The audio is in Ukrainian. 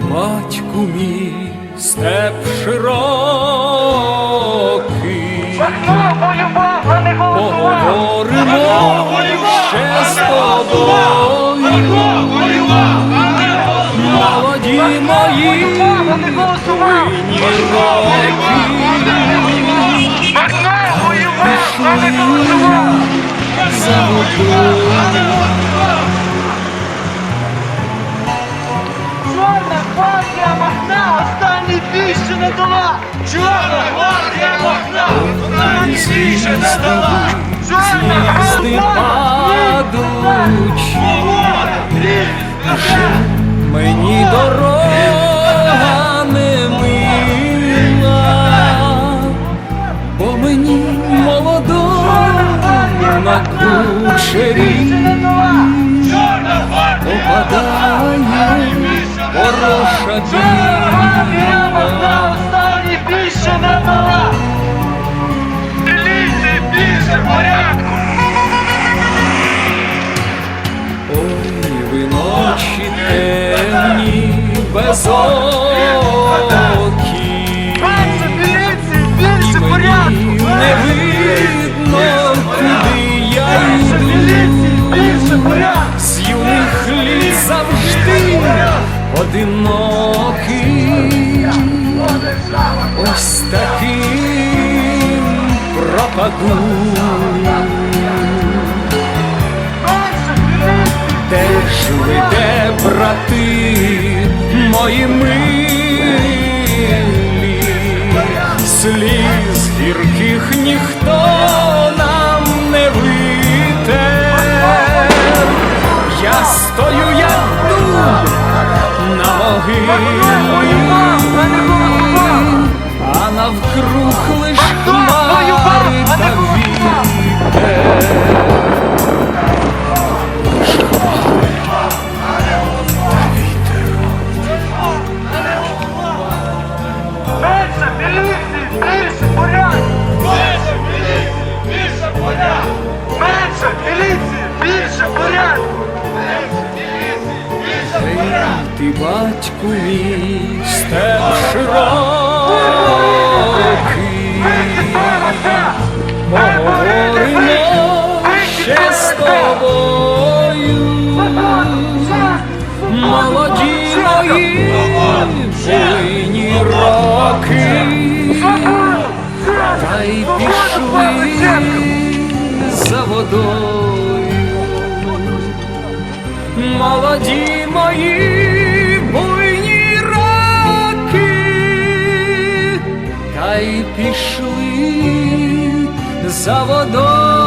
мій степ широкий, поговоримо ще з тобою, молоді мої винні роки, пішли за водою. Гвардія Махна, останній бій не дала! Чорна гвардія Махна, останній бій ще не дала! Чорна Звізди падуть, мені дорога не мила, бо мені молодому на кучері більше З юних літ завжди одинокий, ось таким пропаду. Менше міліції! Де ж ви, де брати мої милі, на могилі, а навкруг лиш Ти батьку мій степ широкий, поговоримо ще з тобою, молоді мої буйні роки, та й пішли за водою. Молоді мої та й пішли за водою.